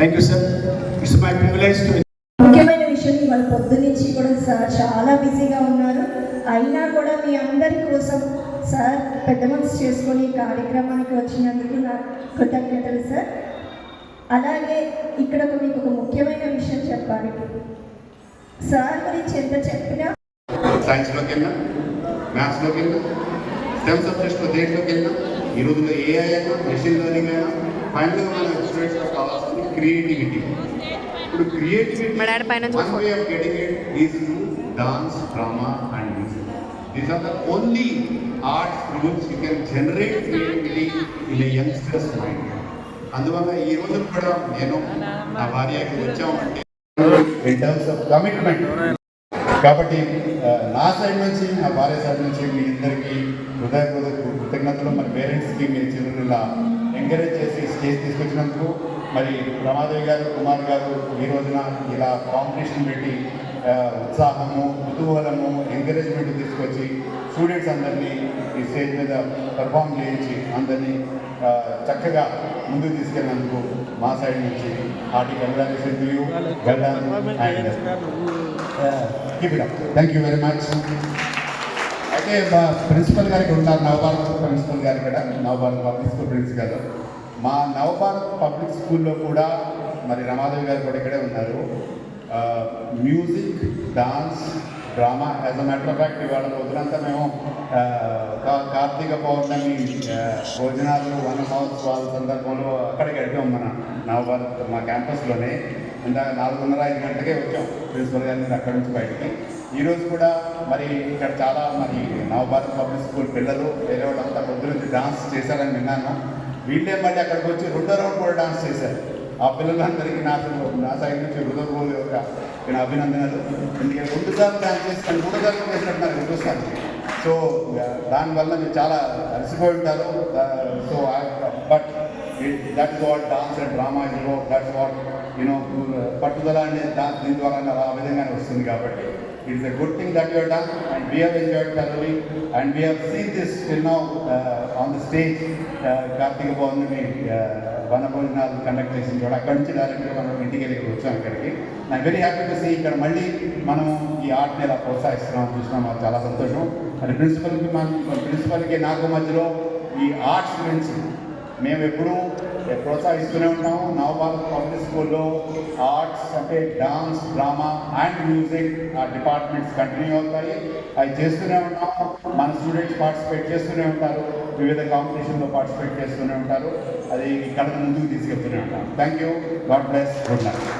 Thank you sir it's my privilege to ముఖ్యమైన విషయం ఇవాళ పొద్దున్నుంచి కూడా సార్. చాలా బిజీగా ఉన్నారు. అయినా కూడా మీ అందరి కోసం సార్ పెద్ద మనసు చేసుకొని ఈ కార్యక్రమానికి వచ్చినందుకు నా కృతజ్ఞతలు సార్. అలాగే ఇక్కడ ఒక మీకు ఒక ముఖ్యమైన విషయం చెప్పాలి. సార్ గురించి ఎంత చెప్పినా సైన్స్లోకి వెళ్ళినా మ్యాథ్స్లోకి వెళ్ళినా స్టెమ్ సబ్జెక్ట్స్లో దేంట్లోకి వెళ్ళినా ఈ రోజుల్లో ఏఐ అయినా మెషిన్ లెర్నింగ్ అయినా ఫైనల్గా మన స్టూడెంట్స్లో కావాల్సింది క్రియేటివిటీ ఇప్పుడు creativity one way of getting it is to dance drama and music these are the only arts through which you can generate creativity in a youngsters mind అందువల్ల ఈ రోజు కూడా నేను నా భార్యకి వచ్చామంటే ఇన్ టర్మ్స్ ఆఫ్ కమిట్మెంట్ కాబట్టి నా సైడ్ నుంచి నా భార్య సైడ్ నుంచి మీ ఇద్దరికి హృదయపూర్వక కృతజ్ఞతలు. మరి పేరెంట్స్కి మీ చిల్డ్రన్ ఇలా ఎంకరేజ్ చేసి స్టేజ్ తీసుకొచ్చినందుకు మరి రమాదేవి గారు కుమార్ గారు ఈ రోజున ఇలా కాంపిటీషన్ పెట్టి ఉత్సాహము కుతూహలము ఎంకరేజ్మెంట్ తీసుకొచ్చి స్టూడెంట్స్ అందరినీ ఈ స్టేజ్ మీద పర్ఫామ్ చేయించి అందరినీ చక్కగా ముందుకు తీసుకెళ్ళినందుకు మా సైడ్ నుంచి hearty congratulation to you. Well and thank you very much అయితే మా ప్రిన్సిపల్ గారికి ఉన్నారు నవభారత్ ప్రిన్సిపల్ గారు ఇక్కడ నవభారత్ పబ్లిక్ స్కూల్ ప్రిన్సిపల్ గారు. మా నవభారత్ పబ్లిక్ స్కూల్లో కూడా మరి రమాదేవి గారు కూడా ఇక్కడే ఉన్నారు. Music dance drama as a matter of fact ఇవాళ రోజులంతా మేము కార్తీక పౌర్ణమి భోజనాలు వన మహోత్సవాల సందర్భంలో అక్కడికి గడిపాం మన నవభారత్ మా క్యాంపస్లోనే ఇందాక నాలుగున్నర ఐదు గంటలకే వచ్చాం ప్రిన్సిపల్ గారి అక్కడి నుంచి బయటికి. ఈరోజు కూడా మరి ఇక్కడ చాలా మరి నవభారత్ పబ్లిక్ స్కూల్ పిల్లలు వేరే వాళ్ళంతా పొద్దు డాన్స్ చేశారని విన్నాను. వీళ్ళే మళ్ళీ అక్కడికి వచ్చి రెండో రౌండ్ కూడా డాన్స్ చేశారు. ఆ పిల్లలందరికీ నాకు నా సైడ్ నుంచి హృదయపూర్వ యొక్క నేను అభినందనలు. ఎందుకంటే రెండు సార్లు డాన్స్ చేస్తాను మూడు సార్లు చేసినట్టు నాకు చూస్తాను సో దానివల్ల మీరు చాలా అలసిపోయి ఉంటారు. So but that what dance and drama is that what you know పట్టుదల అనేది దీని ద్వారా ఆ విధంగానే వస్తుంది కాబట్టి. It is a good thing that your done and have enjoyed thoroughly, and and have seen seen till now uh, now on the stage Karthika Pournami వన భోజనాలు కండక్ట్ చేసిన చోట. అక్కడి నుంచి డైరెక్ట్గా మనం ఇంటికి వెళ్ళి వచ్చాం ఇక్కడికి I very happy to see ఇక్కడ మళ్ళీ మనం ఈ ఆర్ట్ని ఇలా ప్రోత్సహిస్తున్నాం చూసినాం మాకు చాలా సంతోషం. మరి ప్రిన్సిపల్కి మన ప్రిన్సిపల్కి నాకు మధ్యలో ఈ ఆర్ట్స్ గురించి మేము ఎప్పుడూ ప్రోత్సహిస్తూనే ఉంటాము. నవభారత్ పబ్లిక్ స్కూల్లో ఆర్ట్స్ అంటే డాన్స్ డ్రామా అండ్ మ్యూజిక్ ఆ డిపార్ట్మెంట్స్ కంటిన్యూ అవుతాయి. అవి చేస్తూనే ఉంటాము. మన స్టూడెంట్స్ పార్టిసిపేట్ చేస్తూనే ఉంటారు. వివిధ కాంపిటీషన్లో పార్టిసిపేట్ చేస్తూనే ఉంటారు. అది ఇక్కడ ముందుకు తీసుకెళ్తూనే ఉంటాం thank you God bless good night